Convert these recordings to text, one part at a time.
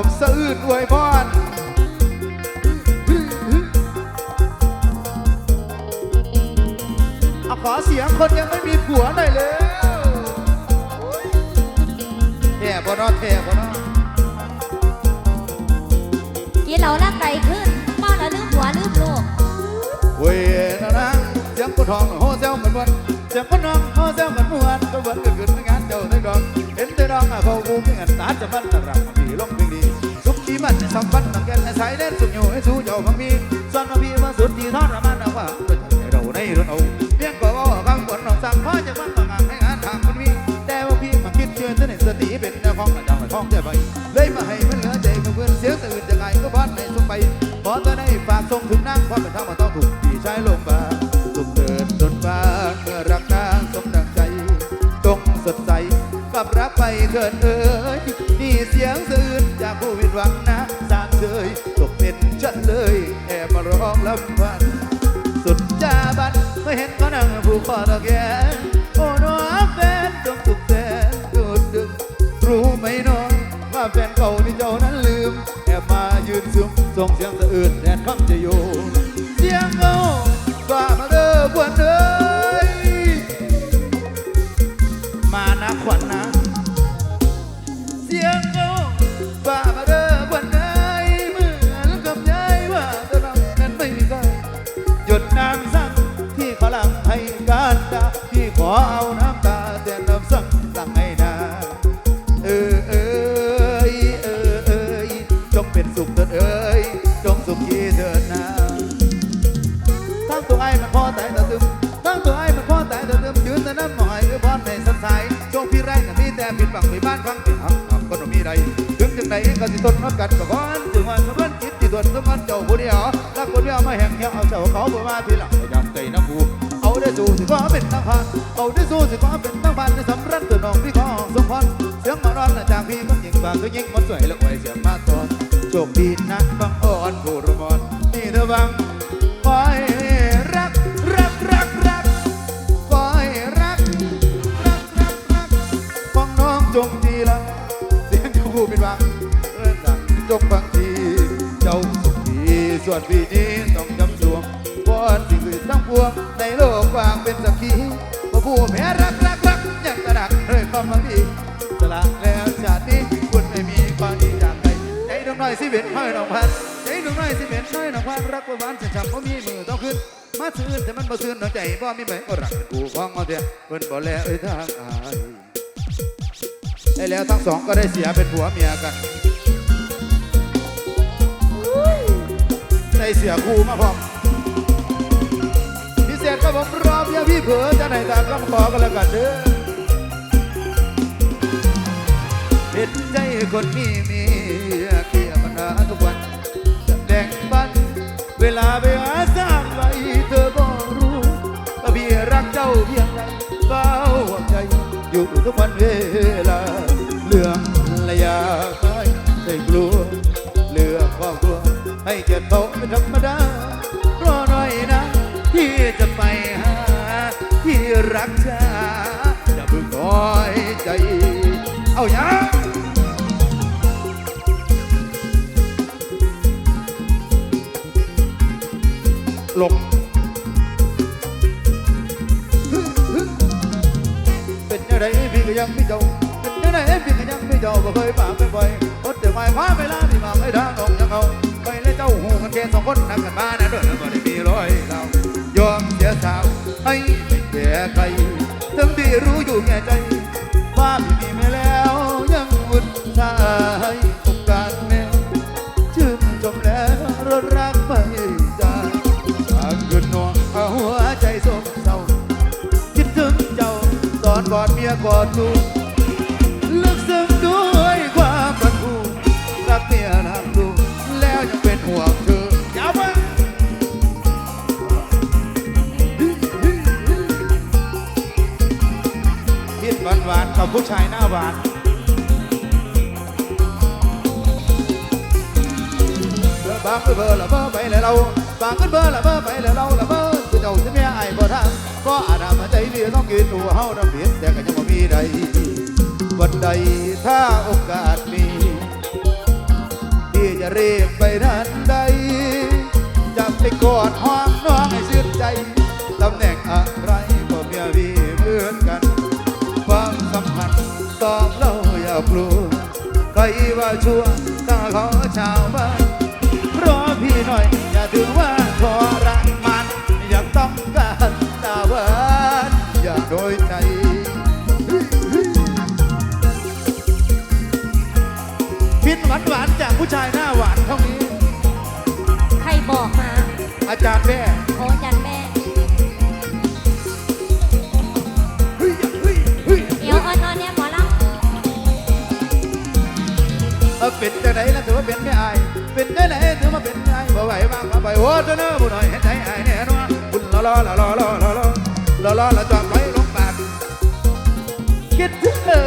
ผมสะอื้นอวยพรเอาขอเสียงคนยังไม่มีผัวหน่อยเลยแท่บ่เนอแท่บ่เนอกินเหล้าร่างไก่ขึ้นเมาแล้วลืมหัวลืมลูกเว้ยนะนะเสียงคนทองโฮเซลเหมือนวัน เสียงคนน้องโฮเซลเหมือนมวนก็เหมือนกันขึ้นงานเจ้าได้ดอกเห็นแต่ดองอะเขากูมีเงินตาจะมันตะรักมาพี่ลงเพลงดีสุขดีมันจะสัมพันธ์น้องแก่นสายเล่นสุขอยู่ให้สู้เจ้าพังมีซ่อนมาพี่มาสุดที่ทอดระมันเอาว่าเราในรถเอาเพียงก็ว่าข้างบนน้องสั่งพ่อจะมันมางานให้งานทางมันมีแต่ว่าพี่มาคิดเชื่อเสน่ห์สติเป็นแนวของกระจังท้องใจไปเลยมาให้มันเหลือใจกับเพื่อนเสียงตื่นจะไงก็บ้านในสุขไปขอตัวได้ฝากส่งถึง สนดูดดึงรู้ไหมน้องว่าแฟนเก่าที่เจ้านั้นลืม แอบมายืนซึมส่งเสียงสะอื้นแทนคำจะอ เขาบ่มาทีหลังยน้ำผูเอาได้สู้สิขอเป็นตั้งพันเอาได้สู้สิขอเป็นตั้งพันในสำรันตัวน้องพี่ขอสมพรเสียงมอนอนจากพี่มันยิงบางก็ยิงมันสวยละไวยเสียงมาตอนโชคดีนักบังอ่อนผู้รมอนนี่เธอบังคอยรักรักรักรักคอยรักรักรักรักฟังน้องจงทีละเสียงเจ้าผู้เป็นบังเรื่องดังจงฟังทีเจ้าสุขดีส่วนพี่นี้ เป็นสักขีว่าผู้แพ้รักรักรักยังกระดักเลยความบางทีสละแล้วชาตินี้คุณไม่มีความดีจากใครใจดวงน้อยสิเบ็ดห้อยดอกพันใจดวงน้อยสิเบ็ดห้อยดอกพันรักว่าหวานฉันจำว่ามีมือต้องขึ้น มาซื่นแต่มันบ่ซื่นดอกใจบ่มีไหมก็รักกูของเอาเถอะเพิ่นบ่แลเอ้ยทางอายได้แล้วทั้งสองก็ได้เสียเป็นผัวเมียกันได้เสียคู่มาพร้อมพิเศษก็ผมรอ เพียงพี่เผลอจะไหนตามคำขอกันแล้วกันเด้อเห็นใจคนมีเมียเคลียร์ปัญหาทุกวันจะแบ่งปันเวลาไปหาสร้างไว้เธอบอกรู้ว่าพี่รักเจ้าเพียงไรเฝ้าห่วงใจอยู่ทุกวันเวลาเรื่องระยะไปได้กลัวเลือกครอบครัวให้เกียรติเขาเป็นธรรมดา เอาอย่างหลบเป็นยังไงพี่ก็ยังไม่เจ้าเป็นยังไงพี่ก็ยังไม่เจ้าบ่เคยป กอดลูกลึกซึ้งด้วยความรักผูรักเมียรักลูกแล้วยังเป็นห่วงเธอยาวไปคิดหวานหวานกับผู้ชายหน้าหวานเบอร์บางเบอร์ละเบอร์ไปเลยเราบางกันเบอร์ละเบอร์ไปเลยเราละเบอร์ เจ้าจะเมียไอ้บ่ทำก็อาจทำใจดีต้องกินตัวเฮาน้ำเพียนแต่ก็ยังบ่มีใดวันใดถ้าโอกาสมีพี่จะรีบไปทันใดจะไปกอดห้องน้องให้ชื่นใจตำแหน่งอะไรก็เมียพี่เหมือนกัน ความสัมพันธ์สองเราอย่ากลัวใครว่าชั่ว อาจารย์แม่โอ้จันแม่เฮ้ยเฮ้ยเฮ้ยเดี๋ยวอ่อนๆเนี่ยหมอลเออเป็นจังไหนล่ะถือว่าเป็นไม่อายเป็นจังไหนถือว่าเป็นไม่อายบ่ไหวบ้างมาไปโอ้เจ้าเนื้อผู้หน่อยเห็นใจอายแน่นอนบุญละล้อละล้อละล้อละล้อละล้อละจอดไว้ลงปากคิดถึงเอิ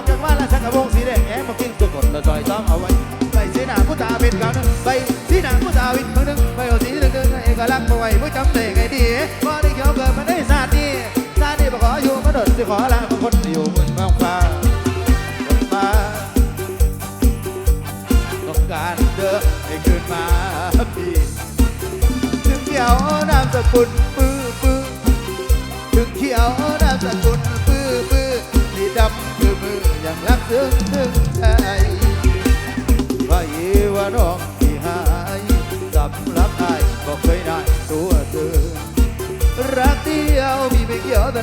อกจากว่าล้วชักกระโปรงสีแดงแง้มากินตัวกดแล้วซอยซ้อมเอาไว้ใบสีหน้าผู้ตาเป็นกาวนึงใบสีหน้าผู้ตาวินคนนึงไปเอาสีหนึ่งหนึ่งเอกลักษณ์มาไว้ผู้จำได้ไงดีพอได้เขียวเกิดมาได้ศาสตร์นี้ศาสตร์นี้บ่ขออยู่มาดดสิขอลา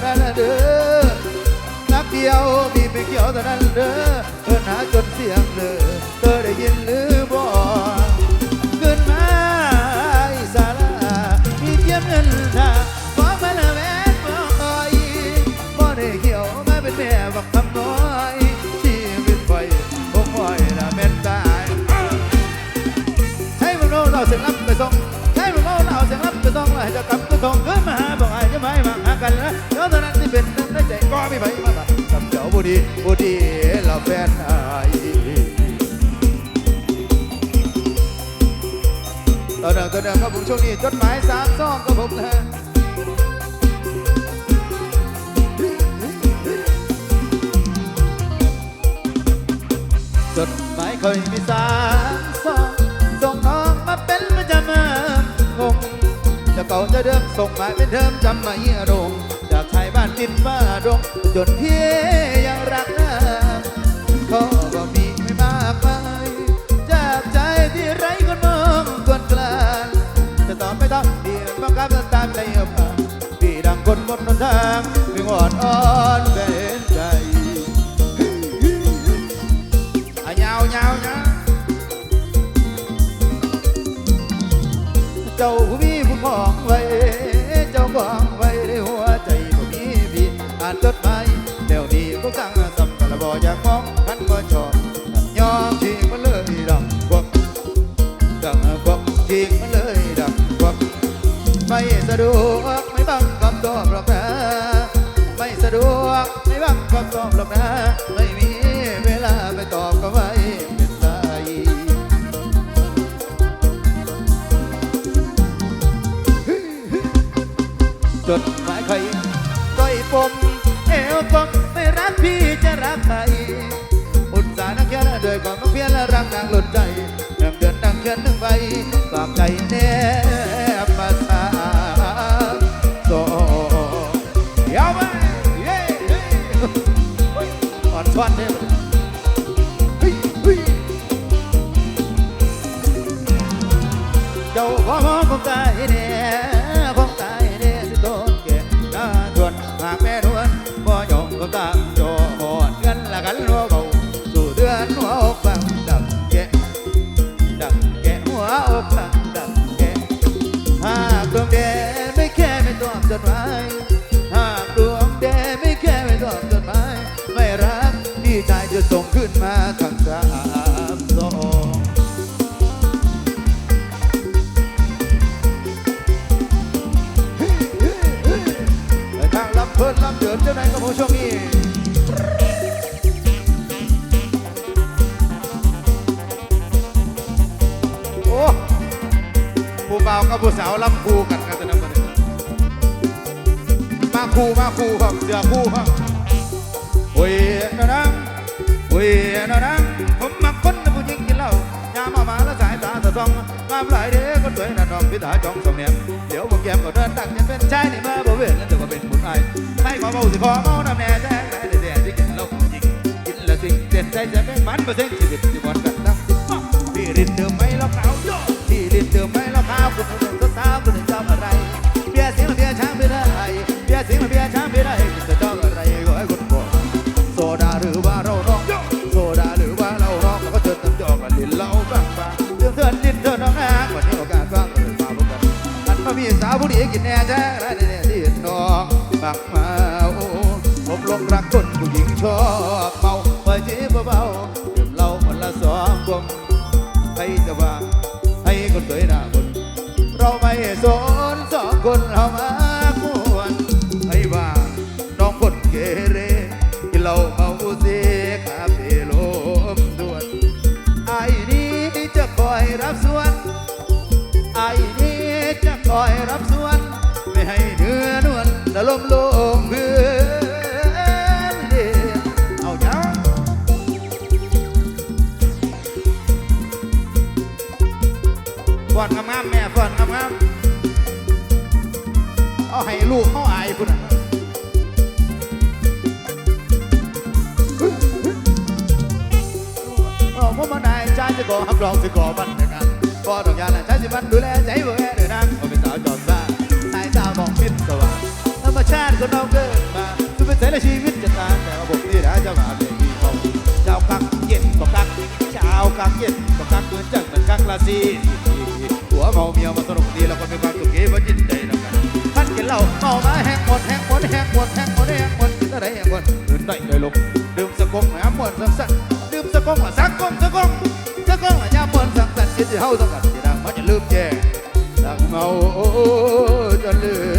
แต่นั้นเด้อนักเดียวมีไม่เกี่ยวแต่นั้นเด้อเธอหาจนเสียงเลยเธอได้ยินหรือ ดีบุดีเราแฟนไอ้ตอนเดิมตอนเดิมครับผมช่วงนี้จดหมายสามซองกับผมนะจดหมายเคยมีสามซองส่งน้องมาเป็นประจำคงจะเก่าจะเดิมส่งหมายเป็นเดิมจำไม่อรงจากชา ติดินฟ้าดงจนพี่ยังรักนะเขา อยากมองกันบ่ชอบยอมทิ้งมันเลยดังกวักดังกวักทิ้งมันเลยดังกวักไม่สะดวกไม่บังคำตอบหรอกนะ ไม่สะดวกไม่บังคำตอบหรอกนะ ไม่มีเวลาไปตอบก็ไม่เป็นไรจด ผู้บ่าวกับผู้สาวรับคู่กันกันจะนำมาเลยมาคู่มาคู่ครับเสือคู่ครับโอ้ยนะนังโอ้ยนะนังผมมักคนผู้หญิงกินเหล้ายามมามาแล้วสายตาสะท้องงามหลายเด้ก็สวยน่ะน้องพิธาจองสองเนี่ยเดี๋ยวผมแก้มก็เดินตั้งยังเป็นชายนี่มาบ่เว้นนั่นแต่ว่าเป็นผู้ชายไม่ขอเบาสิขอเมาน้ำแน่แท้แท้แท้ที่กินเหล้าจริงกินแล้วสิ่งเด่นใจจะเป็นมันเปอร์เซ็นต์ชีวิตที่บอลกันตั้งพี่รินเดิมไม่ กินแน่แท้และเนี่ยที่นน้องปักมาโอ้ผมลงรักคนผู้หญิงชอบเมาไปจีบเบาๆดื่มเหล้าคนละสองกลมใครจะว่าให้คนสวยหน้าคนเราไม่สนสองคนเรามา อนวลละลมลงเพื่อนเอาจ้าฟอนงามๆแม่ฟอนงามๆเอาให้ลูกเขาอายพุ่นนะเอาพ่มาได้ใจจะก่อฮักลองสิก่อมันในกันพอดอกยาน่ะใจสิมันดูแลใจบ่แย่ คนเราเกิดมาคือเป็นเสรีชีวิตจะตายแต่ว่าผมนี่นะเจ้าหมาเป็นพี่เขาเจ้ากักเย็นก็กักเช้ากักเย็นก็กักเหมือนจังเหมือนกักลาซีหัวเมาเมียมาสนุกดีแล้วก็มีความสุขเกว่าจิตใจแล้วกันพันกินเหล้าเมามาแห้งหมดแห้งหมดแห้งหมดแห้งหมดแห้งหมดกินอะไรแห้งหมดดื่มได้เลยลงดื่มสกงน้ำหมดสังสรรค์ดื่มสกงละสักกงสกงสกงละยามหมดสังสรรค์กินที่เฮาสังกันที่ดังมันจะลืมแย่ดังเมาจะลืม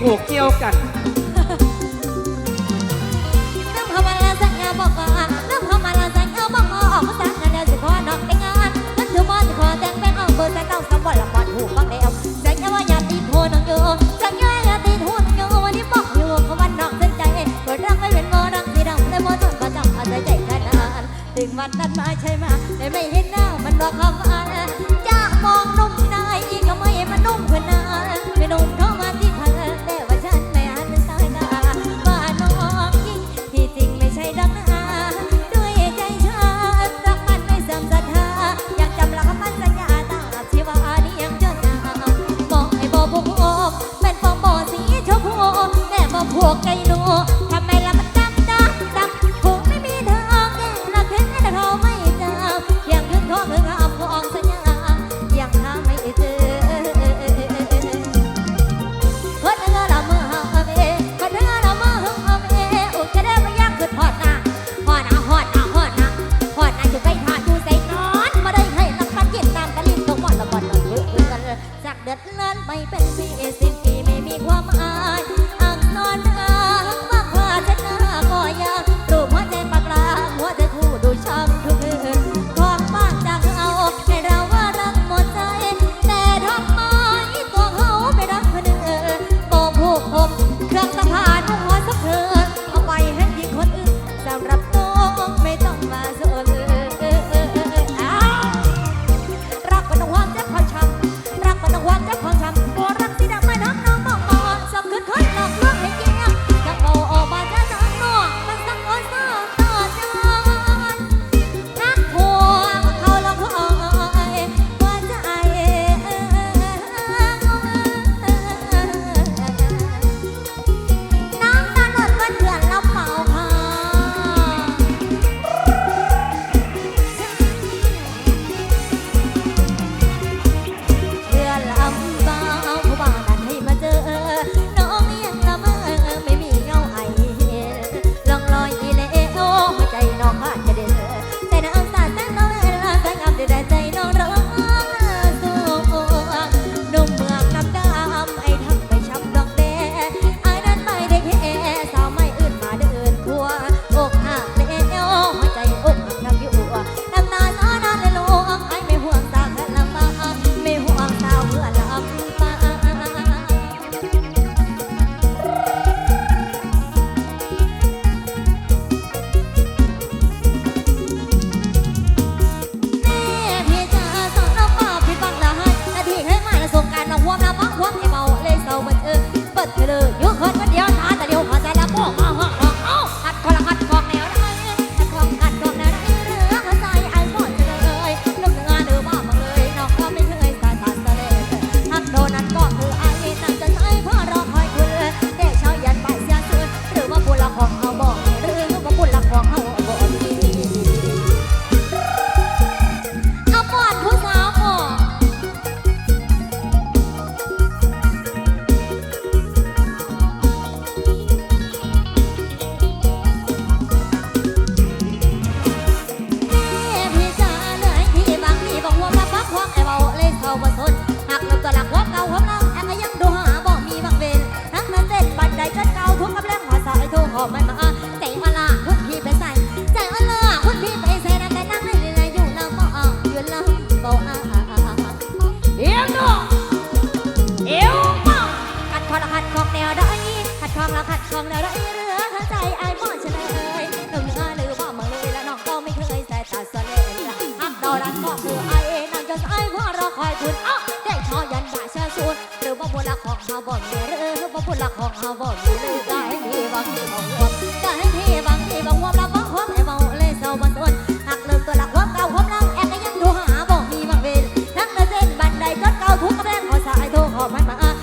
โขกเกี่ยวกัน น้ำหอมมาละสังงาบอกก่อนน้ำหอมมาละสังงาบอกก่อนออกมาสังงาแล้วสิขอนองแต่งงานนึกถึงบ่สิขอแต่งเป็องเบอร์แต่เก้าสามบ่ละบ่ถูกบ้างแล้วสังงาว่ายาตีหัวน้องอยู่สังงาอยาตีหัวน้องอยวันนี้บอกอยเพาะว่านองสนใจกดรักไม่เป็นบ่รักสีดำแต่บ่จนบ่จำเอาใจใจขนาดถึงวันนั้มาใช่ไหมแต่ไม่เห็นหน้ามันบอกคำว่าจะมอง เป็นปีสิบปีไม่มีความอายอักนอนเอ งขอสายโทรขอมันมา